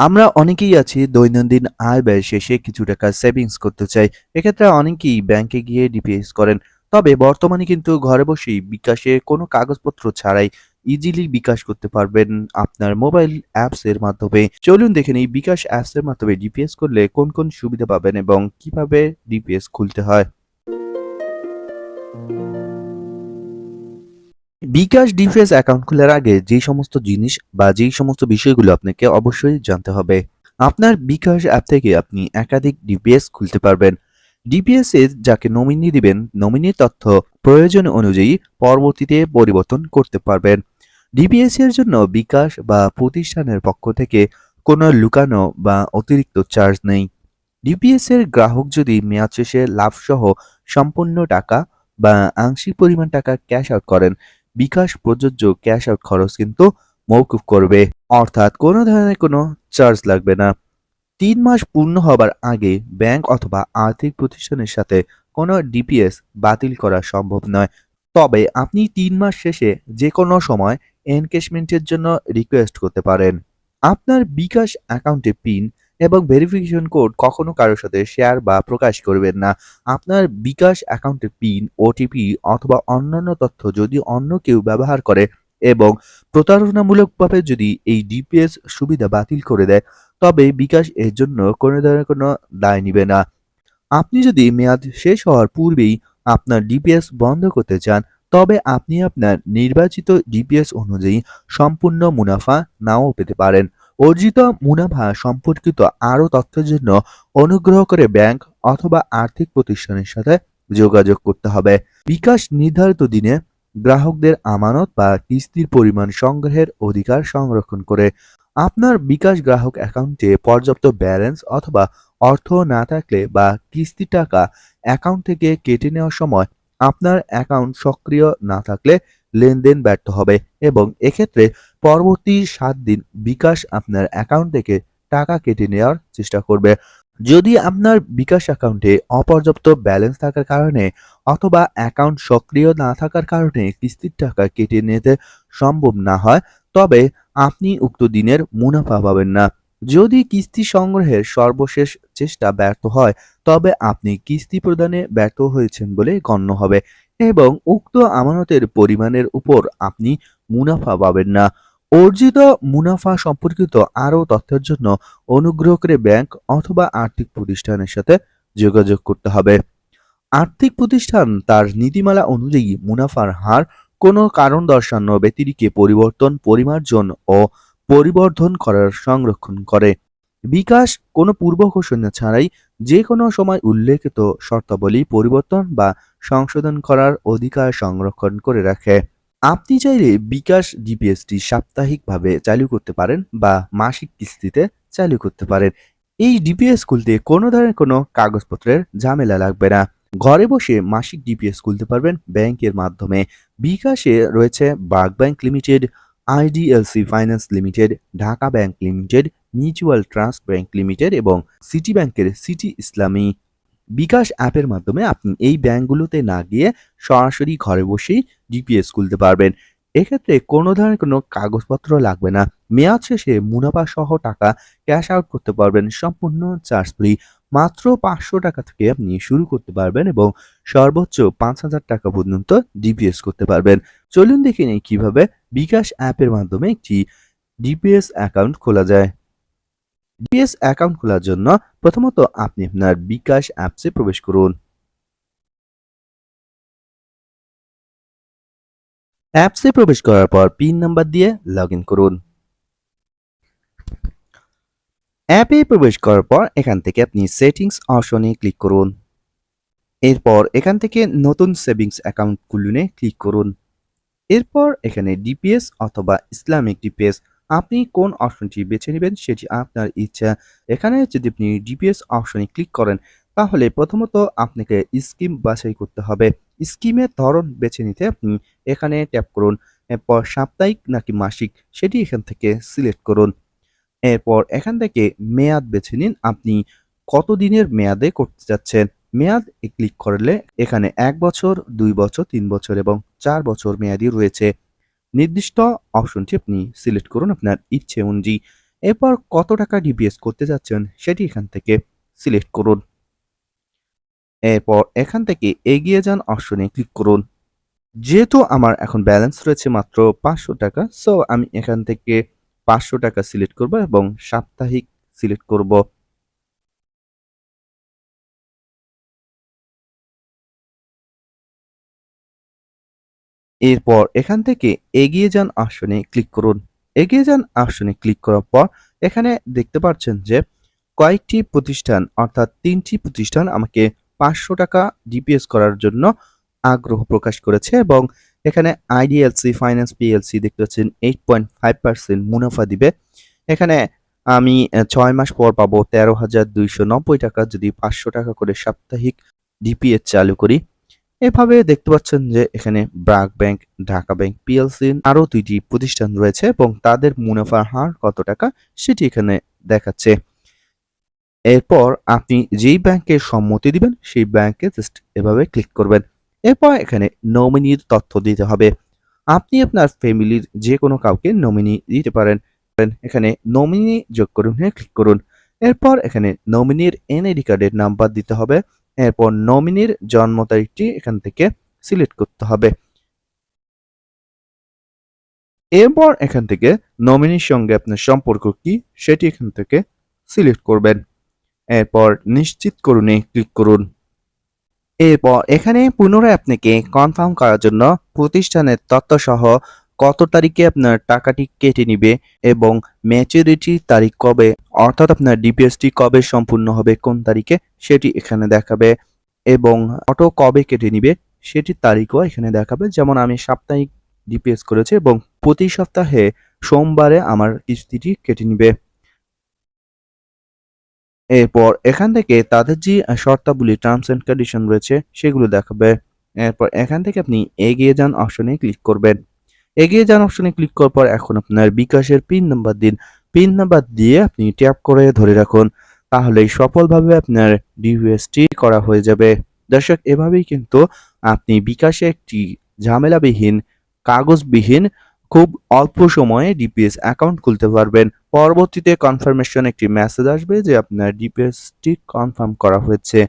আমরা অনেকেই আছি দৈনন্দিন আয় ব্যয় শেষে কিছু টাকা সেভিংস করতে চাই। এক্ষেত্রে অনেকেই ব্যাংকে গিয়ে ডিপিএস করেন। তবে বর্তমানে কিন্তু ঘরে বসেই বিকাশে কোনো কাগজপত্র ছাড়াই ইজিলি বিকাশ করতে পারবেন আপনার মোবাইল অ্যাপস এর মাধ্যমে। চলুন দেখে নিই বিকাশ অ্যাপস এর মাধ্যমে ডিপিএস করলে কোন কোন সুবিধা পাবেন এবং কীভাবে ডিপিএস খুলতে হয়। বিকাশ ডিপিএস অ্যাকাউন্ট খোলার আগে যে সমস্ত জিনিস বা যেই সমস্ত বিষয়গুলো আপনাকে অবশ্যই জানতে হবে, আপনার বিকাশ অ্যাপ থেকে আপনি একাধিক ডিপিএস খুলতে পারবেন। ডিপিএস এর যাকে নমিনি দিবেন নমিনির তথ্য প্রয়োজন অনুযায়ী পরবর্তীতে পরিবর্তন করতে পারবেন। ডিপিএস এর জন্য বিকাশ বা প্রতিষ্ঠানের পক্ষ থেকে কোনো লুকানো বা অতিরিক্ত চার্জ নেই। ডিপিএস এর গ্রাহক যদি মেয়াদ শেষে লাভসহ সম্পূর্ণ টাকা বা আংশিক পরিমাণ টাকা ক্যাশ আউট করেন বিকাশ, প্রযোজ্য ক্যাশ আউট খরচ কিন্তু মৌকুফ করবে। অর্থাৎ কোনো ধরনের কোনো চার্জ লাগবে না। তিন মাস পূর্ণ হবার আগে ব্যাংক অথবা আর্থিক প্রতিষ্ঠানের সাথে কোনো ডিপিএস বাতিল করা সম্ভব নয়। তবে আপনি তিন মাস শেষে যে কোনো সময় এনকেশমেন্টের জন্য রিকোয়েস্ট করতে পারেন। আপনার বিকাশ অ্যাকাউন্টে পিন এবং ভেরিফিকেশন কোড কখনো কারোর সাথে শেয়ার বা প্রকাশ করবেন না। আপনার বিকাশ অ্যাকাউন্টের পিন ওটিপি অথবা অন্যান্য তথ্য যদি অন্য কেউ ব্যবহার করে এবং প্রতারণামূলকভাবে যদি এই ডিপিএস সুবিধা বাতিল করে দেয়, তবে বিকাশ এর জন্য কোনো ধরনের কোনো দায় নিবে না। আপনি যদি মেয়াদ শেষ হওয়ার পূর্বেই আপনার ডিপিএস বন্ধ করতে চান, তবে আপনি আপনার নির্বাচিত ডিপিএস অনুযায়ী সম্পূর্ণ মুনাফা নাও পেতে পারেন। অর্জিত মুনাফা সম্পর্কিত আরও তথ্যের জন্য অনুগ্রহ করে ব্যাংক অথবা আর্থিক প্রতিষ্ঠানের সাথে যোগাযোগ করতে হবে। বিকাশ নির্ধারিত দিনে গ্রাহকদের আমানত বা কিস্তির পরিমাণ সংগ্রহের অধিকার সংরক্ষণ করে আপনার বিকাশ গ্রাহক অ্যাকাউন্টে পর্যাপ্ত ব্যালেন্স অথবা অর্থ না থাকলে বা কিস্তি টাকা অ্যাকাউন্ট থেকে কেটে নেওয়ার সময় আপনার অ্যাকাউন্ট সক্রিয় না থাকলে লেনদেন ব্যর্থ হবে এবং এক্ষেত্রে পরবর্তী সাত দিন বিকাশ আপনার অ্যাকাউন্ট থেকে টাকা কেটে নেওয়ার চেষ্টা করবে। যদি আপনার বিকাশ অ্যাকাউন্টে অপর্যাপ্ত ব্যালেন্স থাকার কারণে অথবা অ্যাকাউন্ট সক্রিয় না থাকার কারণে কিস্তির টাকা কেটে নিতে সম্ভব না হয়, তবে আপনি উক্ত দিনের মুনাফা পাবেন না। যদি কিস্তি সংগ্রহের সর্বশেষ চেষ্টা ব্যর্থ হয়, তবে আপনি কিস্তি প্রদানে ব্যর্থ হয়েছেন বলে গণ্য হবে এবং উক্ত আমানতের পরিমাণের উপর আপনি মুনাফা পাবেন না। অর্জিত মুনাফা সম্পর্কিত আরও তথ্যের জন্য অনুগ্রহ করে ব্যাংক অথবা আর্থিক প্রতিষ্ঠানের সাথে যোগাযোগ করতে হবে। আর্থিক প্রতিষ্ঠান তার নীতিমালা অনুযায়ী মুনাফার হার কোনো কারণ দর্শানো ব্যতিরিকে পরিবর্তন, পরিমার্জন ও পরিবর্ধন করার সংরক্ষণ করে। বিকাশ কোনো পূর্ব ঘোষণা ছাড়াই যে কোনো সময় উল্লেখিত শর্তাবলী পরিবর্তন বা সংশোধন করার অধিকার সংরক্ষণ করে রাখে। আপনি চাইলে বিকাশ ডিপিএসটি সাপ্তাহিকভাবে চালু করতে পারেন বা মাসিক কিস্তিতে চালু করতে পারেন। এই ডিপিএস খুলতে কোনো ধরনের কোনো কাগজপত্রের ঝামেলা লাগবে না। ঘরে বসে মাসিক ডিপিএস খুলতে পারবেন ব্যাংকের মাধ্যমে। বিকাশে রয়েছে bug bank limited IDLC finance limited, Dhaka bank limited, mutual trust bank limited এবং সিটি ব্যাংকের সিটি ইসলামী বিকাশ অ্যাপের মাধ্যমে আপনি এই ব্যাংকগুলোতে না গিয়ে সরাসরি ঘরে বসেই ডিপিএস খুলতে পারবেন। এক্ষেত্রে কোনো ধরনের কোনো কাগজপত্র লাগবে না। মেয়াদ শেষে মুনাফা সহ টাকা ক্যাশ আউট করতে পারবেন, সম্পূর্ণ চার্জ ফ্রি। মাত্র পাঁচশো টাকা থেকে আপনি শুরু করতে পারবেন এবং সর্বোচ্চ পাঁচ হাজার টাকা পর্যন্ত ডিপিএস করতে পারবেন। চলুন দেখে নিই কীভাবে বিকাশ অ্যাপের মাধ্যমে একটি ডিপিএস অ্যাকাউন্ট খোলা যায়। ডিপিএস অ্যাকাউন্ট খোলার জন্য প্রথমত আপনি আপনার বিকাশ অ্যাপসে প্রবেশ করুন। অ্যাপসে প্রবেশ করার পর পিন নাম্বার দিয়ে লগ করুন। অ্যাপে প্রবেশ করার পর এখান থেকে আপনি সেটিংস অপশনে ক্লিক করুন। এরপর এখান থেকে নতুন সেভিংস অ্যাকাউন্ট খুলুনে ক্লিক করুন। এরপর এখানে ডিপিএস অথবা ইসলামিক ডিপিএস আপনি কোন অপশনটি বেছে নেবেন সেটি আপনার ইচ্ছা। এখানে যদি আপনি ডিপিএস অপশনে ক্লিক করেন, তাহলে প্রথমত আপনাকে স্কিম বাছাই করতে হবে। স্কিমের ধরন বেছে নিতে আপনি এখানে ট্যাপ করুন, এরপর সাপ্তাহিক নাকি মাসিক সেটি এখান থেকে সিলেক্ট করুন। এরপর এখান থেকে মেয়াদ বেছে নিন, আপনি কত দিনের মেয়াদে করতে যাচ্ছেন মেয়াদ ক্লিক করলে এখানে এক বছর, দুই বছর, তিন বছর এবং চার বছর মেয়াদি রয়েছে। নির্দিষ্ট অপশনটি আপনি সিলেক্ট করুন আপনার ইচ্ছে অনুযায়ী। এরপর কত টাকা ডিবিএস করতে যাচ্ছেন সেটি এখান থেকে সিলেক্ট করুন। এরপর এখান থেকে এগিয়ে যান অপশনে ক্লিক করুন। যেহেতু আমার এখন ব্যালেন্স রয়েছে মাত্র পাঁচশো টাকা সো আমি এখান থেকে পাঁচশো টাকা সিলেক্ট করব এবং সাপ্তাহিক সিলেক্ট করব। এরপর এখান থেকে এগিয়ে যান অপশনে ক্লিক করুন। এগিয়ে যান অপশনে ক্লিক করার পর এখানে দেখতে পাচ্ছেন যে কয়েকটি প্রতিষ্ঠান অর্থাৎ তিনটি প্রতিষ্ঠান আমাকে পাঁচশো টাকা ডিপিএস করার জন্য আগ্রহ প্রকাশ করেছে এবং এখানে আইডিএলসি ফাইন্যান্স পিএলসি দেখতে পাচ্ছেন এইট পয়েন্ট ফাইভ পার্সেন্ট মুনাফা দিবে। এখানে আমি ছয় মাস পর পাবো তেরো হাজার দুইশো নব্বই টাকা যদি পাঁচশো টাকা করে সাপ্তাহিক ডিপিএস চালু করি। এভাবে দেখতে পাচ্ছেন যে এখানে BRAC bank, Dhaka bank, PLC আরও দুইটি প্রতিষ্ঠান রয়েছে এবং তাদের মুনাফার হার কত টাকা সেটি এখানে দেখাচ্ছে। এরপর আপনি যেই ব্যাংকে সম্মতি দিবেন, সেই ব্যাংকে জাস্ট এভাবে ক্লিক করবেন। এরপর এখানে নমিনির তথ্য দিতে হবে। আপনি আপনার ফ্যামিলির যে কোনো কাউকে নমিনি দিতে পারেন। এখানে নমিনি যোগ করুন হ্যাঁ ক্লিক করুন। এরপর এখানে নমিনির এনআইডি কার্ডের নাম্বার দিতে হবে। এরপর নমিনির জন্ম তারিখটি এখান থেকে সিলেক্ট করতে হবে। এরপর এখান থেকে নমিনির সঙ্গে আপনার সম্পর্ক কি সেটি এখান থেকে সিলেক্ট করবেন। এরপর নিশ্চিত করুনে ক্লিক করুন। এরপর এখানে পুনরায় আপনাকে কনফার্ম করার জন্য প্রতিষ্ঠানের তথ্য সহ কত তারিখে আপনার টাকাটি কেটে নিবে এবং ম্যাচুরিটি তারিখ কবে, অর্থাৎ আপনার ডিপিএসটি কবে সম্পূর্ণ হবে, কোন তারিখে, সেটি এখানে দেখাবে এবং অটো কবে কেটে নিবে, সেটির তারিখও এখানে দেখাবে। যেমন আমি সাপ্তাহিক ডিপিএস করেছি এবং প্রতি সপ্তাহে সোমবারে আমার কিস্তিটি কেটে নিবে। এরপর এখান থেকে তাদের যে শর্তাবলী টার্মস অ্যান্ড কন্ডিশন রয়েছে, সেগুলো দেখাবে। এরপর এখান থেকে আপনি এগিয়ে যান অপশনে ক্লিক করবেন। এগিয়ে যান অপশনে ক্লিক করার পর এখন আপনার বিকাশের পিন নাম্বার দিন। পিন নাম্বার দিয়ে আপনি ট্যাপ করে ধরে রাখুন। তাহলেই সফলভাবে আপনার ডিভিএসটি করা হয়ে যাবে। দর্শক, এভাবেই কিন্তু আপনি বিকাশে একটি ঝামেলাবিহীন, কাগজবিহীন, খুব অল্প সময়ে ডিপিএস অ্যাকাউন্ট খুলতে পারবেন। পরবর্তীতে কনফার্মেশন একটি মেসেজ আসবে যে আপনার ডিপিএসটি কনফার্ম করা হয়েছে।